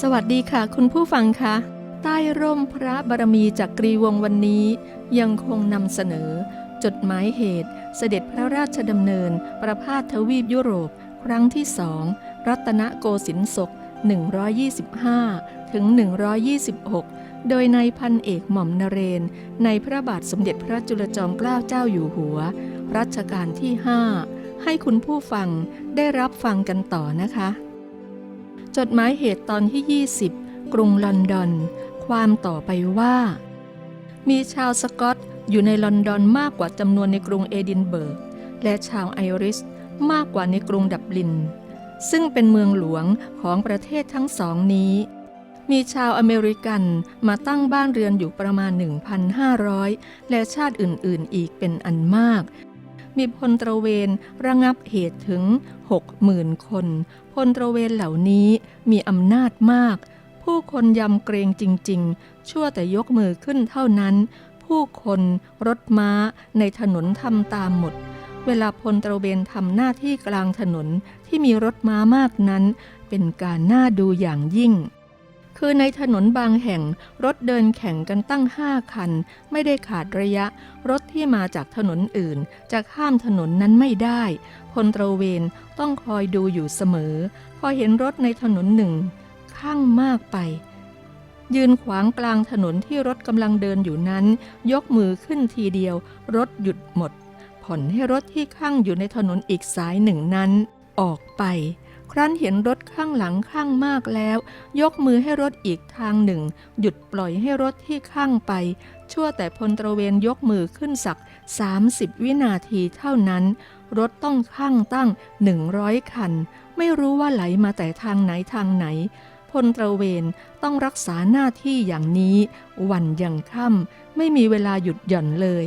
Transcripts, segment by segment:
สวัสดีค่ะ คุณผู้ฟังคะ ใต้ร่มพระบารมีจากกรีวงวันนี้ ยังคงนำเสนอ จดหมายเหตุ เสด็จพระราชดำเนิน ประพาสทวีปยุโรป ครั้งที่สองรัตนโกสินทร์ศก 125 ถึง 126 โดยนายพันเอกหม่อมนเรน ในพระบาทสมเด็จพระจุลจอมเกล้าเจ้าอยู่หัว รัชกาลที่ 5 ให้คุณผู้ฟังได้รับฟังกันต่อนะคะ จดหมายเหตุตอนที่ 20 กรุงลอนดอน ความต่อไปว่า มีชาวสกอตอยู่ในลอนดอนมากกว่าจำนวนในกรุงเอดินเบิร์ก และชาวไอริสมากกว่าในกรุงดับลิน ซึ่งเป็นเมืองหลวงของประเทศทั้งสองนี้ มีชาวอเมริกันมาตั้งบ้านเรือนอยู่ประมาณ 1,500 และชาติอื่นๆ อีกเป็นอันมาก มีพลตระเวนระงับเหตุถึง 60,000 คน พลตระเวนเหล่านี้มีอำนาจมาก ผู้คนยำเกรงจริง ๆ ชั่วแต่ยกมือขึ้นเท่านั้น ผู้คนรถม้าในถนนทำตามหมด เวลาพลตระเวนทำหน้าที่กลางถนนที่มีรถม้ามากนั้น เป็นการน่าดูอย่างยิ่ง คือในถนนบางแห่งรถเดินแข่งกันตั้งห้าคัน ไม่ได้ขาดระยะ รถที่มาจากถนนอื่น จะข้ามถนนนั้นไม่ได้ พลตระเวนต้องคอยดูอยู่เสมอ พอเห็นรถในถนนหนึ่ง ข้างมากไป ยืนขวางกลางถนนที่รถกำลังเดินอยู่นั้น ยกมือขึ้นทีเดียว รถหยุดหมด ผ่อนให้รถที่ข้างอยู่ในถนนอีกสายหนึ่งนั้น ออกไป ครั้นเห็นรถข้างหลังข้างมากแล้ว ยกมือให้รถอีกทางหนึ่ง หยุดปล่อยให้รถที่ข้างไป ชั่วแต่พลตระเวนยกมือขึ้นสัก 30 วินาทีเท่านั้น รถต้องข้างตั้ง 100 คัน ไม่รู้ว่าไหลมาแต่ทางไหนทางไหนพลตระเวนต้องรักษาหน้าที่อย่างนี้ วันยังค่ำไม่มีเวลาหยุดหย่อนเลย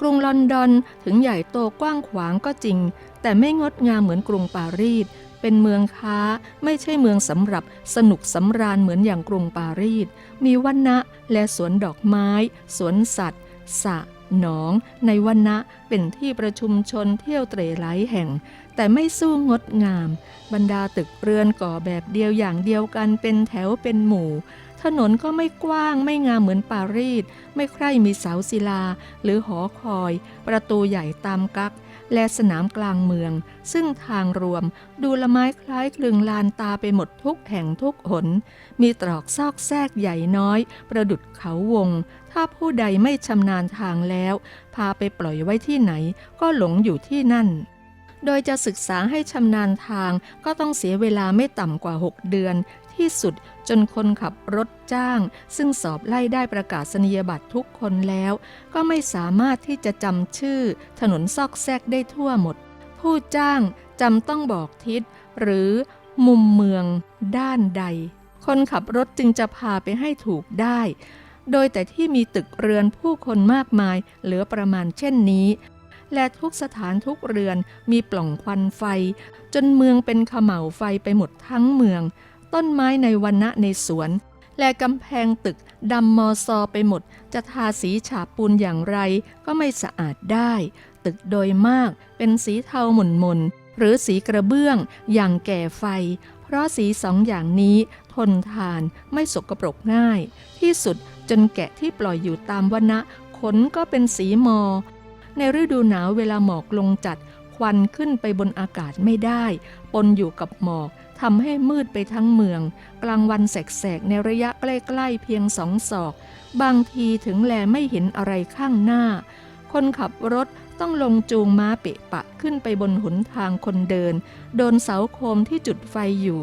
กรุงลอนดอนถึงใหญ่โตกว้างขวางก็จริง แต่ไม่งดงามเหมือนกรุงปารีส เป็นเมืองค้าไม่ใช่เมืองสำหรับสนุกสำราญเหมือนอย่างกรุงปารีส มีวันนะและสวนดอกไม้ สวนสัตว์สระหนอง ในวันนะเป็นที่ประชุมชนเที่ยวเตร่หลายแห่ง แต่ไม่สู้งดงาม บรรดาตึกเรือนก่อแบบเดียวอย่างเดียวกันเป็นแถวเป็นหมู่ ถนนก็ไม่กว้างไม่งามเหมือนปารีส ไม่ใคร่มีเสาศิลา หรือหอคอย ประตูใหญ่ตามกัก และสนามกลางเมือง ซึ่งทางรวมดูละไม้คล้ายคลึงลานตาไปหมดทุกแห่งทุกหน มีตรอกซอกแซกใหญ่น้อย ประดุดเขาวง ถ้าผู้ใดไม่ชำนาญทางแล้ว พาไปปล่อยไว้ที่ไหน ก็หลงอยู่ที่นั่นโดยจะศึกษาให้ชำนาญทางก็ต้องเสียเวลาไม่ต่ำกว่า 6 เดือน ที่สุดจนคนขับรถจ้าง ซึ่งสอบไล่ได้ประกาศนียบัตรทุกคนแล้ว ก็ไม่สามารถที่จะจำชื่อ ถนนซอกแซกได้ทั่วหมด ผู้จ้างจำต้องบอกทิศ หรือมุมเมืองด้านใด คนขับรถจึงจะพาไปให้ถูกได้ โดยแต่ที่มีตึกเรือนผู้คนมากมายเหลือประมาณเช่นนี้ และทุกสถานทุกเรือนมีปล่องควันไฟ จนเมืองเป็นขม่าวไฟไปหมดทั้งเมือง ต้นไม้ในวันณะในสวน และกำแพงตึกดำมอซอไปหมด จะทาสีฉาบปูนอย่างไรก็ไม่สะอาดได้ ตึกโดยมากเป็นสีเทาหม่นมนหรือสีกระเบื้องอย่างแก่ไฟ เพราะสีสองอย่างนี้ทนทานไม่สกปรกง่าย ที่สุดจนแกะที่ปล่อยอยู่ตามวันณะขนก็เป็นสีมอ ในฤดูหนาวเวลาหมอกลงจัด ควันขึ้นไปบนอากาศไม่ได้ ปนอยู่กับหมอกทำให้มืดไปทั้งเมือง กลางวันแสกๆในระยะใกล้ๆเพียงสองศอก บางทีถึงแลไม่เห็นอะไรข้างหน้า คนขับรถต้องลงจูงม้าเปะปะขึ้นไปบนหนทางคนเดิน โดนเสาโคมที่จุดไฟอยู่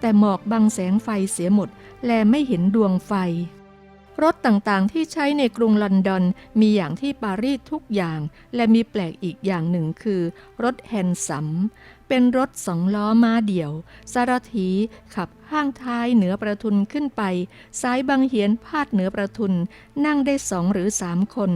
แต่หมอกบังแสงไฟเสียหมด แลไม่เห็นดวงไฟ รถต่างๆ ที่ใช้ในกรุงลอนดอนมีอย่างที่ปารีสทุกอย่าง และมีแปลกอีกอย่างหนึ่งคือ รถแฮนซัม เป็นรถสองล้อม้าเดี่ยว สารถีขับข้างท้ายเหนือประทุนขึ้นไปซ้ายบางเหียนพาดเหนือประทุน นั่งได้สองหรือสามคน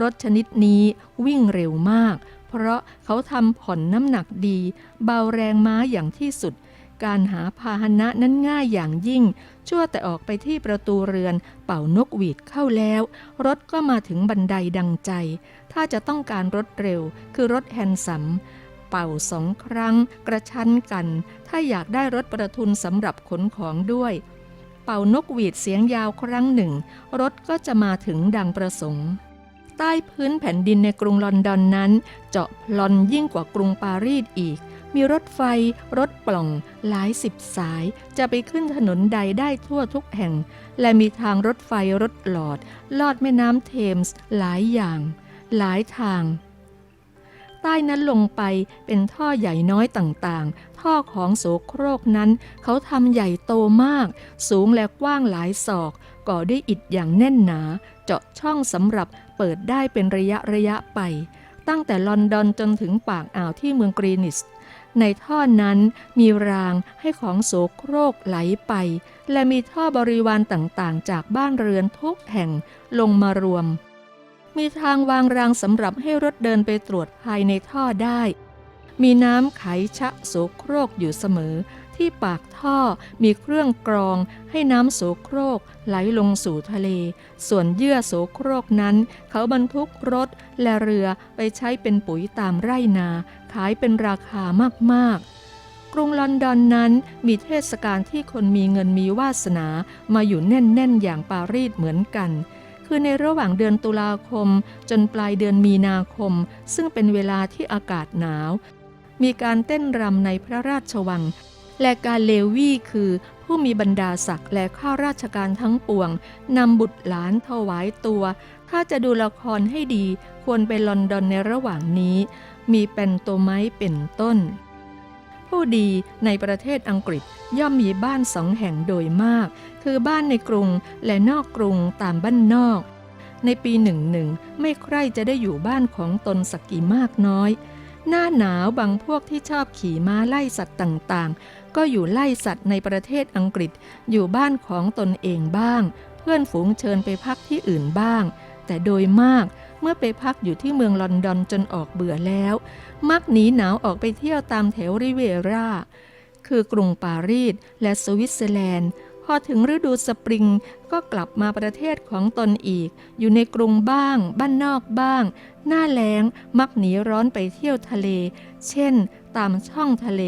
รถชนิดนี้วิ่งเร็วมาก เพราะเขาทำผ่อนน้ำหนักดี เบาแรงม้าอย่างที่สุด การหาพาหนะนั้นง่ายอย่างยิ่ง ชั่วแต่ออกไปที่ประตูเรือน เป่านกหวีดเข้าแล้ว รถก็มาถึงบันไดดังใจ ถ้าจะต้องการรถเร็ว คือรถแฮนซัมเป่าสองครั้ง กระชั้นกัน ถ้าอยากได้รถประทุนสำหรับขนของด้วย เป่านกหวีดเสียงยาวครั้งหนึ่ง รถก็จะมาถึงดังประสงค์ใต้พื้นแผ่นดินในกรุงลอนดอนนั้น เจาะพลอนยิ่งกว่ากรุงปารีสอีก มีรถไฟ รถปล่อง หลายสิบสาย จะไปขึ้นถนนใดได้ทั่วทุกแห่ง และมีทางรถไฟรถหลอด ลอดแม่น้ำเทมส์หลายอย่าง หลายทาง ใต้นั้นลงไปเป็นท่อใหญ่น้อยต่างๆ ท่อของโสโครกนั้น เขาทำใหญ่โตมาก สูงและกว้างหลายศอก ก่อด้วยอิฐอย่างแน่นหนา เจาะช่องสำหรับเปิดได้เป็นระยะระยะไป ตั้งแต่ลอนดอนจนถึงปากอ่าวที่เมืองกรีนิส ในท่อนั้นมีรางให้ของโสโครกไหลไป และมีท่อบริวารต่างๆ จากบ้านเรือนทุกแห่งลงมารวม มีทางวางรางสำหรับให้รถเดินไปตรวจภายในท่อได้ มีน้ำไขชะโสโครกอยู่เสมอ ที่ปากท่อมีเครื่องกรองให้น้ำโสโครกไหลลงสู่ทะเล ส่วนเยื่อโสโครกนั้น เขาบรรทุกรถและเรือไปใช้เป็นปุ๋ยตามไร่นา ขายเป็นราคามากๆกรุงลอนดอนนั้นมีเทศกาลที่คนมีเงินมีวาสนามาอยู่แน่น ๆ อย่างปารีสเหมือนกัน คือในระหว่างเดือนตุลาคม จนปลายเดือนมีนาคม ซึ่งเป็นเวลาที่อากาศหนาว มีการเต้นรำในพระราชวัง และการเลวีคือ ผู้มีบรรดาศักดิ์และข้าราชการทั้งปวงนำบุตรหลานถวายตัว ถ้าจะดูละครให้ดีควรไปลอนดอนในระหว่างนี้ มีเป็นตัวไม้เป็นต้น ผู้ดีในประเทศอังกฤษย่อมมีบ้านสองแห่งโดยมาก คือบ้านในกรุงและนอกกรุงตามบ้านนอก ในปีหนึ่งหนึ่งไม่ใครจะได้อยู่บ้านของตนสักกี่มากน้อย หน้าหนาวบางพวกที่ชอบขี่ม้าไล่สัตว์ต่างๆ ก็อยู่ไล่สัตว์ในประเทศอังกฤษอยู่บ้านของตนเองบ้าง เพื่อนฝูงเชิญไปพักที่อื่นบ้าง แต่โดยมากเมื่อไปพักอยู่ที่เมืองลอนดอนจนออกเบื่อแล้ว มักหนีหนาวออกไปเที่ยวตามแถวริเวราคือกรุงปารีสและสวิตเซอร์แลนด์ พอถึงฤดูสปริงก็กลับมาประเทศของตนอีก อยู่ในกรุงบ้าง บ้านนอกบ้าง หน้าแล้งมักหนีร้อนไปเที่ยวทะเล เช่น ตามช่องทะเล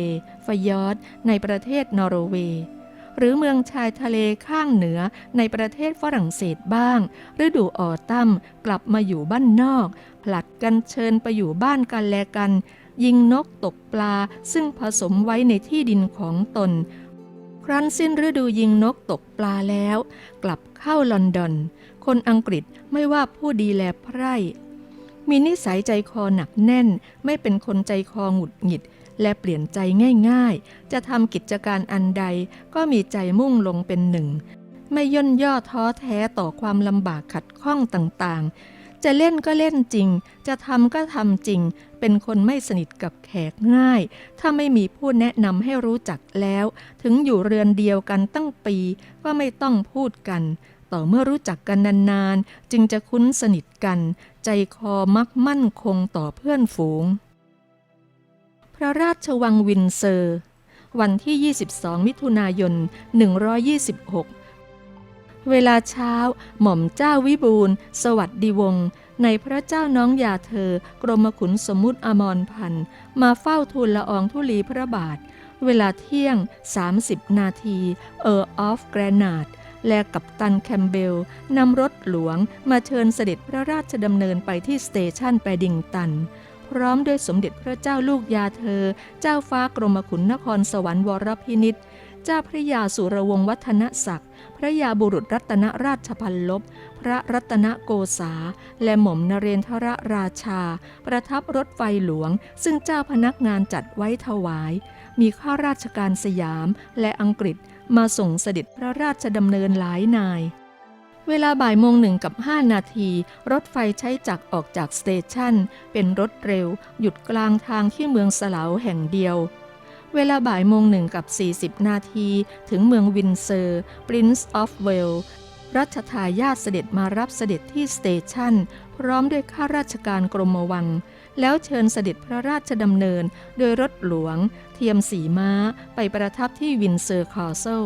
ฟยอร์ดในประเทศนอร์เวย์หรือเมืองชายทะเลข้างเหนือในประเทศฝรั่งเศสบ้าง ฤดูออตัมกลับมาอยู่บ้านนอก ผลัดกันเชิญไปอยู่บ้านกันแลกัน ยิงนกตกปลาซึ่งผสมไว้ในที่ดินของตน ครั้นสิ้นฤดูยิงนกตกปลาแล้ว กลับเข้าลอนดอน คนอังกฤษไม่ว่าผู้ดีแลไพร่ มีนิสัยใจคอหนักแน่น ไม่เป็นคนใจคอหงุดหงิด และเปลี่ยนใจง่าย ๆ จะทำกิจการอันใดก็มีใจมุ่งลงเป็นหนึ่ง ไม่ย่นย่อท้อแท้ต่อความลำบากขัดข้องต่างๆ จะเล่นก็เล่นจริง จะทำก็ทำจริง เป็นคนไม่สนิทกับแขกง่าย ถ้าไม่มีผู้แนะนำให้รู้จักแล้ว ถึงอยู่เรือนเดียวกันตั้งปีก็ไม่ต้องพูดกันต่อเมื่อรู้จักกันนานๆ จึงจะคุ้นสนิทกัน ใจคอมักมั่นคงต่อเพื่อนฝูง พระราชวังวินเซอร์ วันที่ 22 มิถุนายน 126 เวลาเช้าหม่อมเจ้าวิบูลสวัสดีวงศ์ในพระเจ้าน้องยาเธอกรมขุนสมุทรอมรพันธ์มาเฝ้าทูลละอองธุลีพระบาท เวลาเที่ยง 30 นาทีเออร์ออฟแกรนาด และกัปตันแคมเบลนำรถหลวงมาเชิญเสด็จพระราชดำเนินไปที่สเตชันแปดิงตัน พร้อมด้วยสมเด็จพระเจ้าลูกยาเธอ เจ้าฟ้ากรมขุนนครสวรรค์วรพินิษเจ้าพระยาสุรวงศ์วัฒนศักดิ์ พระยาบุรุษรัตนราชพันลบ พระรัตนโกษา และหม่อมนเรนทรราชา ประทับรถไฟหลวง ซึ่งเจ้าพนักงานจัดไว้ถวาย มีข้าราชการสยามและอังกฤษ มาส่งเสด็จพระราชดำเนินหลายนาย เวลาบ่ายโมงหนึ่งกับ5นาที รถไฟใช้จักรออกจากสเตชันเป็นรถเร็ว หยุดกลางทางที่เมืองสลาวแห่งเดียว เวลาบ่ายโมงหนึ่งกับ 40 นาทีถึงเมืองวินเซอร์ Prince of Wales รัชทายาทเสด็จมารับเสด็จที่สเตชันพร้อมด้วยข้าราชการกรมวัง แล้วเชิญเสด็จพระราชดำเนิน โดยรถหลวง เทียมสีม้าไปประทับที่วินเซอร์คอสเซล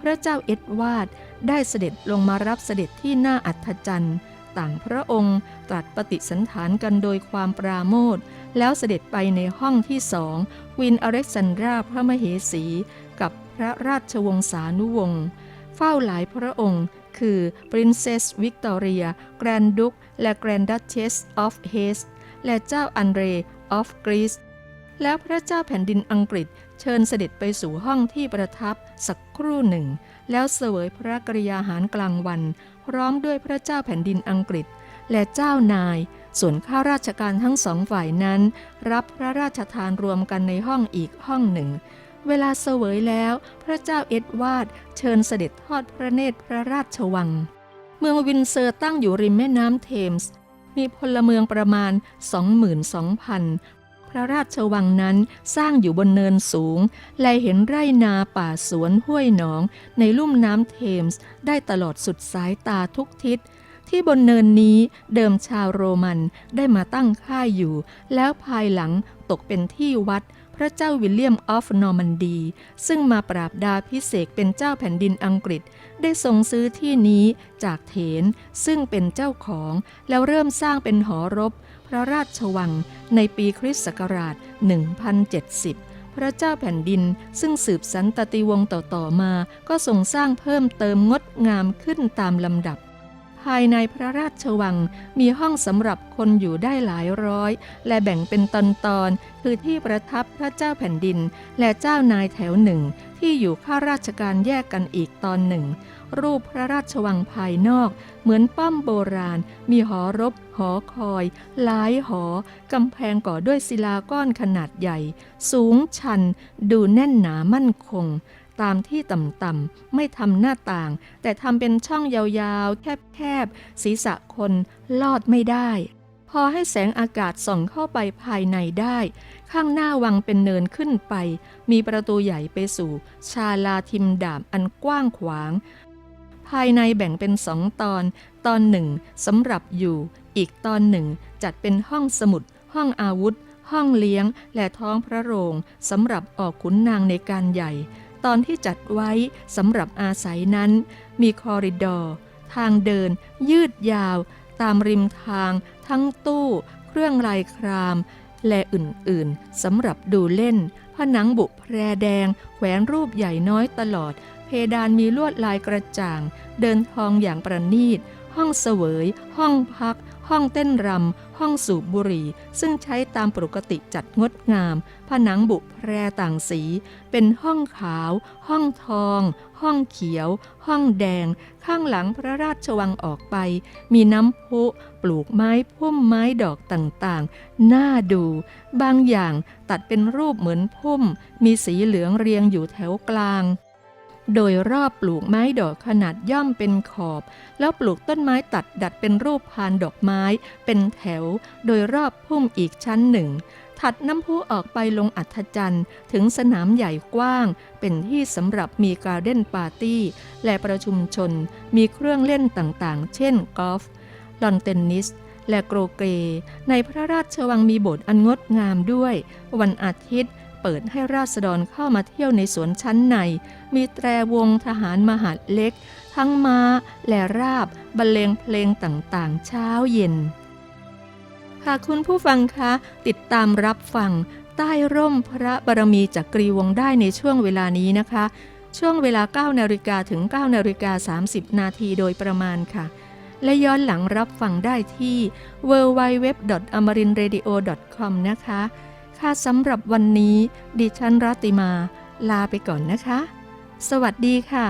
พระเจ้าเอ็ดวาร์ดได้เสด็จลงมารับเสด็จที่หน้าอัฐจันทร์ ต่างพระองค์ตรัสปฏิสันฐานกันโดยความปราโมทแล้วเสด็จไปในห้องที่สองควีนอเล็กซานดราพระมเหสี กับพระราชวงศานุวงศ์เฝ้าหลายพระองค์คือ Princess Victoria Grand Duke และ Grand Duchess of Hesse และเจ้าอันเดร of Greece แล้วพระเจ้าแผ่นดินอังกฤษเชิญเสด็จไปสู่ห้องที่ประทับสักครู่หนึ่ง แล้วเสวยพระกริยาหารกลางวัน พร้อมด้วยพระเจ้าแผ่นดินอังกฤษ และเจ้านาย ส่วนข้าราชการทั้งสองฝ่ายนั้น รับพระราชทานรวมกันในห้องอีกห้องหนึ่ง เวลาเสวยแล้ว พระเจ้าเอ็ดวาร์ดเชิญเสด็จทอดพระเนตรพระราชวัง เมืองวินเซอร์ตั้งอยู่ริมแม่น้ำเทมส์ มีพลเมืองประมาณ 22,000 พระราชวังนั้นสร้างอยู่บนเนินสูง และเห็นไร่นาป่าสวนห้วยหนอง ในลุ่มน้ำเทมส์ได้ตลอดสุดสายตาทุกทิศ ที่บนเนินนี้เดิมชาวโรมันได้มาตั้งค่ายอยู่ แล้วภายหลังตกเป็นที่วัด ระเจ้าวิลเลียมออฟนอร์มันดี ซึ่งมาปราบดาพิเศษเป็นเจ้าแผ่นดินอังกฤษ ได้ทรงซื้อที่นี้จากเถนซึ่งเป็นเจ้าของ แล้วเริ่มสร้างเป็นหอรบ พระราชวังในปีคริสต์ศักราช 1070พระเจ้าแผ่นดินซึ่งสืบสันตติวงศ์ต่อ ๆ มา ก็ทรงสร้างเพิ่มเติมงดงามขึ้นตามลำดับ ภายในพระราชวังมีห้องสำหรับคนอยู่ได้หลายร้อย และแบ่งเป็นตอนๆคือที่ประทับพระเจ้าแผ่นดิน และเจ้านายแถวหนึ่ง ที่อยู่ข้าราชการแยกกันอีกตอนหนึ่ง รูปพระราชวังภายนอก เหมือนป้อมโบราณ มีหอรบ หอคอย หลายหอกำแพงก่อด้วยศิลาก้อนขนาดใหญ่ สูงชัน ดูแน่นหนามั่นคง ตามที่ต่ำๆไม่ทำหน้าต่าง แต่ทำเป็นช่องยาวๆ แคบๆ ศีรษะคนลอดไม่ได้ พอให้แสงอากาศส่องเข้าไปภายในได้ ข้างหน้าวังเป็นเนินขึ้นไป มีประตูใหญ่ไปสู่ ชาลาทิมดาบอันกว้างขวาง ภายในแบ่งเป็นสองตอน ตอนหนึ่งสำหรับอยู่ อีกตอนหนึ่งจัดเป็นห้องสมุด ห้องอาวุธห้องเลี้ยงและท้องพระโรงสำหรับออกขุนนางในการใหญ่ ตอนที่จัดไว้สำหรับอาศัยนั้น มีคอริดอร์ทางเดิน ยืดยาว ตามริมทาง ทั้งตู้ เครื่องลายคราม และอื่นๆสำหรับดูเล่น ผนังบุแพรแดงแขวนรูปใหญ่น้อยตลอด เพดานมีลวดลายกระจ่าง เดินทองอย่างประณีต ห้องเสวย ห้องพัก ห้องเต้นรำ ห้องสูบบุหรี่ ซึ่งใช้ตามปกติจัดงดงาม ผนังบุแพรต่างสี เป็นห้องขาว ห้องทอง ห้องเขียว ห้องแดง ข้างหลังพระราชวังออกไป มีน้ำพุปลูกไม้พุ่มไม้ดอกต่างๆ น่าดู บางอย่างตัดเป็นรูปเหมือนพุ่ม มีสีเหลืองเรียงอยู่แถวกลาง โดยรอบปลูกไม้ดอกขนาดย่อมเป็นขอบ แล้วปลูกต้นไม้ตัดดัดเป็นรูปพานดอกไม้ เป็นแถว โดยรอบพุ่มอีกชั้นหนึ่ง ถัดน้ำพุออกไปลงอัฐจันทร์ถึงสนามใหญ่กว้าง เป็นที่สำหรับมีการเล่นปาร์ตี้ และประชุมชน มีเครื่องเล่นต่างๆ เช่นกอล์ฟลอนเทนนิสและโกรเก ในพระราชวังมีโบสถ์อันงดงามด้วย วันอาทิตย์ เปิดให้ราษฎรเข้ามาเที่ยวในสวนชั้นใน มีแตรวงทหารมหาดเล็ก ทั้งม้า และราบบรรเลงเพลงต่างๆ เช้าเย็น ค่ะคุณผู้ฟังคะ ติดตามรับฟัง ใต้ร่มพระบารมีจากกรีวงได้ในช่วงเวลานี้นะคะ ช่วงเวลา 9นาฬิกาถึง9นาฬิกา30 นาทีโดยประมาณค่ะและย้อนหลังรับฟังได้ที่ www.amarinradio.com นะคะ ค่ะสำหรับวันนี้ดิฉันรัติมาลาไปก่อนนะคะ สวัสดีค่ะ